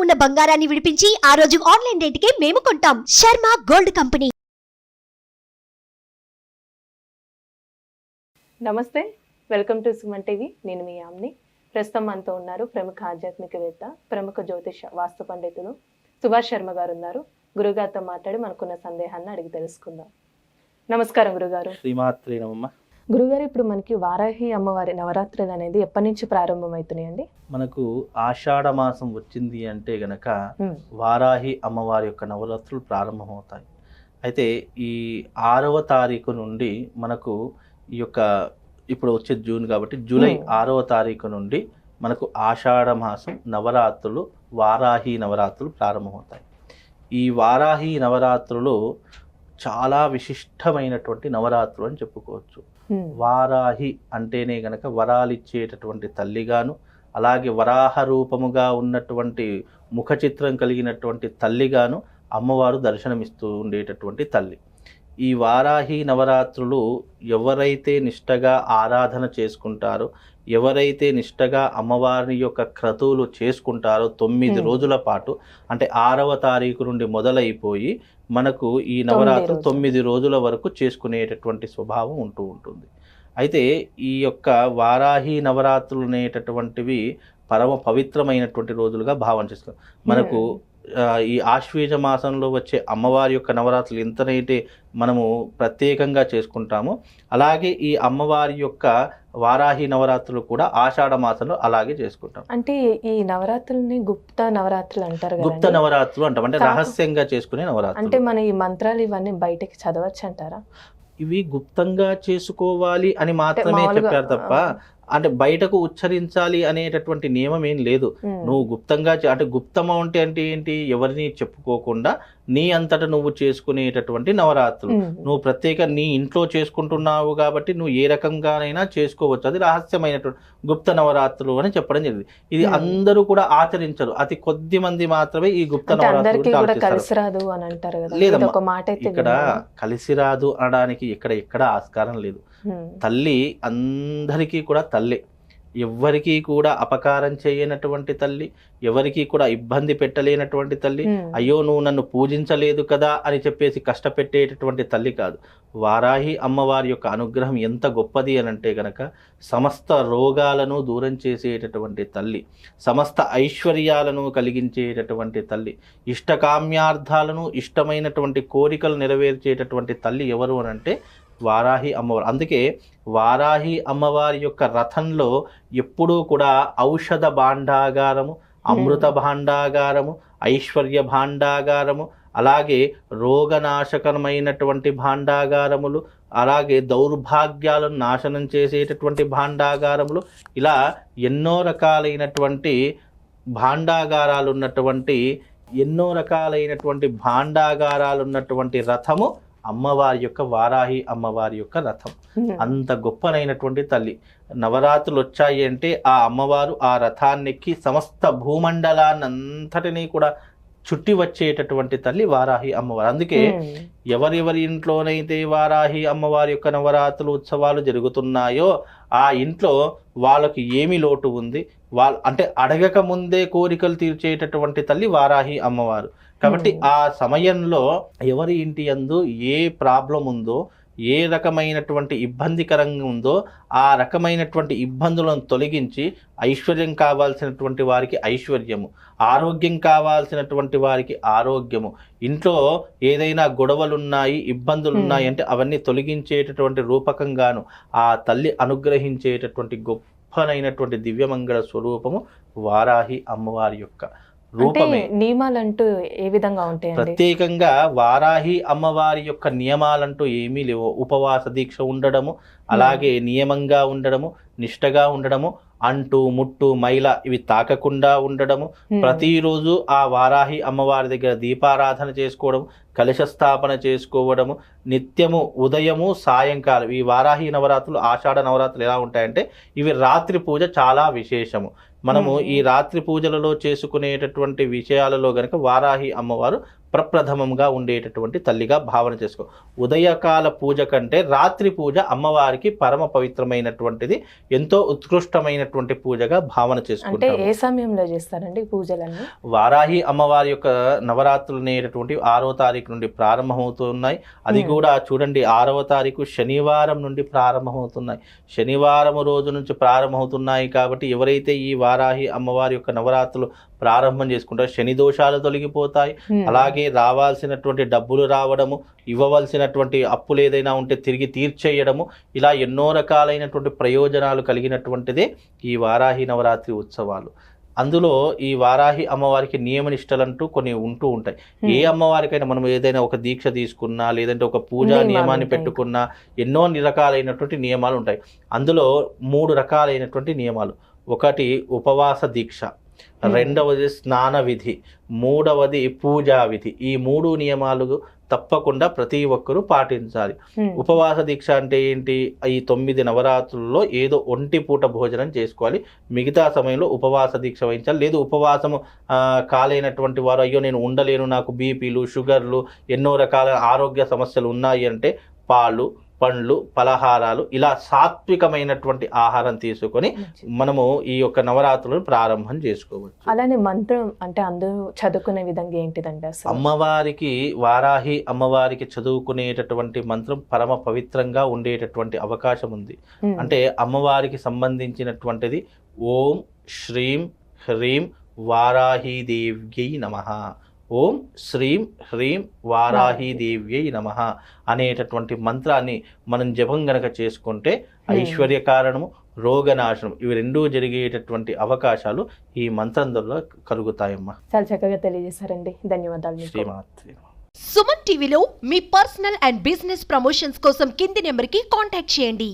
ఉన్న బంగారాన్ని విడిపించి ఆ రోజు ఆన్లైన్ రేటుకే మేము కొంటాం. Sharma gold company. నమస్తే. Welcome to Suman TV. నేను మీ ఆమ్ని ప్రస్తుతం మనతో ఉన్నారు ప్రముఖ ఆధ్యాత్మికవేత్త ప్రముఖ జ్యోతిష వాస్తు పండితులు సుభాష్ శర్మ గారు ఉన్నారు. గురుగారితో మాట్లాడి మనకున్న సందేహాన్ని అడిగి తెలుసుకుందాం. నమస్కారం గురుగారు. శ్రీమాత్రి నమమ్మ గురుగారు ఇప్పుడు మనకి వారాహి అమ్మవారి నవరాత్రులు అనేది ఎప్పటి నుంచి ప్రారంభమవుతున్నాయండి? మనకు ఆషాఢ మాసం వచ్చింది అంటే గనక వారాహి అమ్మవారి యొక్క నవరాత్రులు ప్రారంభమవుతాయి. అయితే ఈ ఆరవ తారీఖు నుండి మనకు ఈ యొక్క ఇప్పుడు వచ్చే జూన్ కాబట్టి జూలై. ఆరవ తారీఖు నుండి మనకు ఆషాఢ మాసం నవరాత్రులు వారాహి నవరాత్రులు ప్రారంభమవుతాయి. ఈ వారాహి నవరాత్రులు చాలా విశిష్టమైనటువంటి నవరాత్రులు అని చెప్పుకోవచ్చు. వారాహి అంటేనే గనక వరాలిచ్చేటటువంటి తల్లిగాను అలాగే వరాహ రూపముగా ఉన్నటువంటి ముఖ చిత్రం కలిగినటువంటి తల్లిగాను అమ్మవారు దర్శనమిస్తూ ఉండేటటువంటి తల్లి ఈ వారాహి నవరాత్రులు ఎవరైతే నిష్టగా ఆరాధన చేసుకుంటారో ఎవరైతే నిష్టగా అమ్మవారి యొక్క క్రతువులు చేసుకుంటారో తొమ్మిది. రోజుల పాటు అంటే ఆరవ తారీఖు నుండి మొదలైపోయి మనకు ఈ నవరాత్రులు. తొమ్మిది రోజుల వరకు చేసుకునేటటువంటి స్వభావం ఉంటూ ఉంటుంది. అయితే ఈ యొక్క వారాహి నవరాత్రులు అనేటటువంటివి పరమ పవిత్రమైనటువంటి రోజులుగా భావన చేసుకున్నాం మనకు ఆ, ఈ ఆశ్వేజ మాసంలో వచ్చే అమ్మవారి యొక్క నవరాత్రులు ఎంతనైతే మనము ప్రత్యేకంగా చేసుకుంటామో అలాగే ఈ అమ్మవారి యొక్క వారాహి నవరాత్రులు కూడా ఆషాఢ మాసంలో అలాగే చేసుకుంటాం. అంటే ఈ నవరాత్రుల్ని గుప్త నవరాత్రులు అంటారు గుప్త నవరాత్రులు అంటాం. అంటే రహస్యంగా చేసుకునే అంటే నవరాత్రులు మన ఈ మంత్రాలు ఇవన్నీ బయటకి చదవచ్చు అంటారా ఇవి గుప్తంగా చేసుకోవాలి అని మాత్రమే చెప్పారు తప్ప అంటే బయటకు ఉచ్చరించాలి అనేటటువంటి నియమం ఏం లేదు. నువ్వు గుప్తంగా అంటే గుప్తం అంటే అంటే ఏంటి ఎవరిని చెప్పుకోకుండా నీ అంతట నువ్వు చేసుకునేటటువంటి నవరాత్రులు. నువ్వు ప్రత్యేక నీ ఇంట్లో చేసుకుంటున్నావు కాబట్టి నువ్వు ఏ రకంగానైనా చేసుకోవచ్చు. అది రహస్యమైనటువంటి గుప్త నవరాత్రులు అని చెప్పడం జరిగింది. ఇది. అందరూ కూడా ఆచరించరు. అతి కొద్ది మంది మాత్రమే ఈ గుప్త నవరాత్రులు కూడా ఆచరిస్తారు కలిసి రాదు అని అంటారు కదా. లేదమ్మా. ఇక్కడ. కలిసి రాదు అనడానికి ఇక్కడ ఎక్కడ ఆస్కారం లేదు. తల్లి అందరికీ కూడా తల్లి. ఎవ్వరికీ కూడా అపకారం చేయనటువంటి తల్లి ఎవరికీ కూడా ఇబ్బంది పెట్టలేనటువంటి తల్లి అయ్యో నువ్వు నన్ను పూజించలేదు కదా అని చెప్పేసి కష్టపెట్టేటటువంటి తల్లి కాదు. వారాహి అమ్మవారి యొక్క అనుగ్రహం ఎంత గొప్పది అని అంటే గనక సమస్త రోగాలను దూరం చేసేటటువంటి తల్లి సమస్త ఐశ్వర్యాలను కలిగించేటటువంటి తల్లి ఇష్టకామ్యార్థాలను ఇష్టమైనటువంటి కోరికలు నెరవేర్చేటటువంటి తల్లి ఎవరు అని అంటే వారాహి అమ్మవారు. అందుకే వారాహి అమ్మవారి యొక్క రథంలో ఎప్పుడూ కూడా ఔషధ భాండాగారము అమృత భాండాగారము ఐశ్వర్య భాండాగారము అలాగే రోగనాశకమైనటువంటి భాండాగారములు అలాగే దౌర్భాగ్యాలను నాశనం చేసేటటువంటి భాండాగారములు ఇలా ఎన్నో రకాలైనటువంటి భాండాగారాలు ఉన్నటువంటి ఎన్నో రకాలైనటువంటి భాండాగారాలు ఉన్నటువంటి రథము అమ్మవారి యొక్క వారాహి అమ్మవారి యొక్క రథం. ఉమ్, అంత గొప్పనైనటువంటి తల్లి. నవరాత్రులు వచ్చాయి అంటే ఆ అమ్మవారు ఆ రథాన్నెక్కి సమస్త భూమండలాన్ని అంతటినీ కూడా చుట్టి వచ్చేటటువంటి తల్లి వారాహి అమ్మవారు. అందుకే ఉమ్, ఎవరెవరి ఇంట్లోనైతే వారాహి అమ్మవారి యొక్క నవరాత్రులు ఉత్సవాలు జరుగుతున్నాయో ఆ ఇంట్లో వాళ్ళకి ఏమి లోటు ఉంది? వాళ్ళ అంటే అడగక ముందే కోరికలు తీర్చేటటువంటి తల్లి వారాహి అమ్మవారు. కాబట్టి. ఆ సమయంలో ఎవరి ఇంటి యందు ఏ ప్రాబ్లం ఉందో ఏ రకమైనటువంటి ఇబ్బందికరంగా ఉందో ఆ రకమైనటువంటి ఇబ్బందులను తొలగించి ఐశ్వర్యం కావాల్సినటువంటి వారికి ఐశ్వర్యము ఆరోగ్యం కావాల్సినటువంటి వారికి ఆరోగ్యము ఇంట్లో ఏదైనా గొడవలున్నాయి ఇబ్బందులు ఉన్నాయి అంటే అవన్నీ తొలగించేటటువంటి రూపకంగాను ఆ తల్లి అనుగ్రహించేటటువంటి గొప్పనైనటువంటి దివ్యమంగళ స్వరూపము వారాహి అమ్మవారి యొక్క రూపమే. నియమాలు అంటూ ఏ విధంగా ఉంటాయండి? ప్రత్యేకంగా వారాహి అమ్మవారి యొక్క నియమాలంటూ ఏమీ లేవు. ఉపవాస దీక్ష ఉండడము అలాగే నియమంగా ఉండడము నిష్టగా ఉండడము అంటు ముట్టు మైల ఇవి తాకకుండా ఉండడము. ప్రతిరోజు ఆ వారాహి అమ్మవారి దగ్గర దీపారాధన చేసుకోవడం కలశ స్థాపన చేసుకోవడము నిత్యము ఉదయము సాయంకాలం. ఈ వారాహి నవరాత్రులు ఆషాఢ నవరాత్రులు ఎలా ఉంటాయంటే ఇవి రాత్రి పూజ చాలా విశేషము. మనము. ఈ రాత్రి పూజలలో చేసుకునేటటువంటి విషయాలలో గనక వారాహి అమ్మవారు ప్రప్రథమంగా ఉండేటటువంటి తల్లిగా భావన చేసుకో. ఉదయకాల పూజ కంటే రాత్రి పూజ అమ్మవారికి పరమ పవిత్రమైనటువంటిది ఎంతో ఉత్కృష్టమైనటువంటి పూజగా భావన చేసుకుంటాం ఏ సమయంలో చేస్తారండి పూజలన్నీ? వారాహి అమ్మవారి యొక్క నవరాత్రులు అనేటటువంటి ఆరవ తారీఖు నుండి ప్రారంభమవుతున్నాయి. అది. కూడా చూడండి ఆరవ తారీఖు శనివారం నుండి ప్రారంభమవుతున్నాయి. శనివారం రోజు నుంచి ప్రారంభమవుతున్నాయి కాబట్టి ఎవరైతే ఈ వారాహి అమ్మవారి యొక్క నవరాత్రులు ప్రారంభం చేసుకుంటారో శని దోషాలు తొలగిపోతాయి. అలాగే రావాల్సినటువంటి డబ్బులు రావడము ఇవ్వవలసినటువంటి అప్పులు ఏదైనా ఉంటే తిరిగి తీర్చేయడము ఇలా ఎన్నో రకాలైనటువంటి ప్రయోజనాలు కలిగినటువంటిదే ఈ వారాహి నవరాత్రి ఉత్సవాలు అందులో ఈ వారాహి అమ్మవారికి నియమనిష్టలంటూ కొన్ని ఉంటూ ఉంటాయి. ఏ అమ్మవారికైనా మనం ఏదైనా ఒక దీక్ష తీసుకున్నా లేదంటే ఒక పూజా నియమాన్ని. పెట్టుకున్నా ఎన్నో రకాలైనటువంటి నియమాలు ఉంటాయి అందులో మూడు రకాలైనటువంటి నియమాలు ఒకటి ఉపవాస దీక్ష. రెండవది స్నాన విధి మూడవది పూజా విధి ఈ మూడు నియమాలు తప్పకుండా ప్రతి ఒక్కరూ పాటించాలి. ఉపవాస దీక్ష అంటే ఏంటి? ఈ తొమ్మిది నవరాత్రుల్లో ఏదో ఒంటి పూట భోజనం చేసుకోవాలి. మిగతా సమయంలో ఉపవాస దీక్ష వహించాలి. లేదు ఉపవాసము కాలేనటువంటి వారు అయ్యో నేను ఉండలేను నాకు బీపీలు షుగర్లు ఎన్నో రకాల ఆరోగ్య సమస్యలు ఉన్నాయి అంటే పాలు పండ్లు పలహారాలు ఇలా సాత్వికమైనటువంటి ఆహారం తీసుకొని మనము ఈ యొక్క నవరాత్రులను ప్రారంభం చేసుకోవచ్చు. అలానే మంత్రం అంటే అందరూ చదువుకునే విధంగా ఏంటిదండి అమ్మవారికి వారాహి అమ్మవారికి చదువుకునేటటువంటి మంత్రం పరమ పవిత్రంగా ఉండేటటువంటి అవకాశం ఉంది. అంటే అమ్మవారికి సంబంధించినటువంటిది ఓం శ్రీం హ్రీం వారాహీదేవ్యై నమ. ఓం శ్రీం హ్రీం వారాహీదేవ్యై నమ అనేటటువంటి మంత్రాన్ని మనం జపం గనక చేసుకుంటే ఐశ్వర్య కారణము రోగనాశనం ఇవి రెండూ జరిగేటటువంటి అవకాశాలు ఈ మంత్రం ద్వారా కలుగుతాయమ్మా. చాలా చక్కగా తెలియజేశారండి. ధన్యవాదాలు మీకు. శ్రీమాత్రి. సుమన్ టీవీలో మీ పర్సనల్ అండ్ బిజినెస్ ప్రమోషన్స్ కోసం కింది నెంబర్కి కాంటాక్ట్ చేయండి.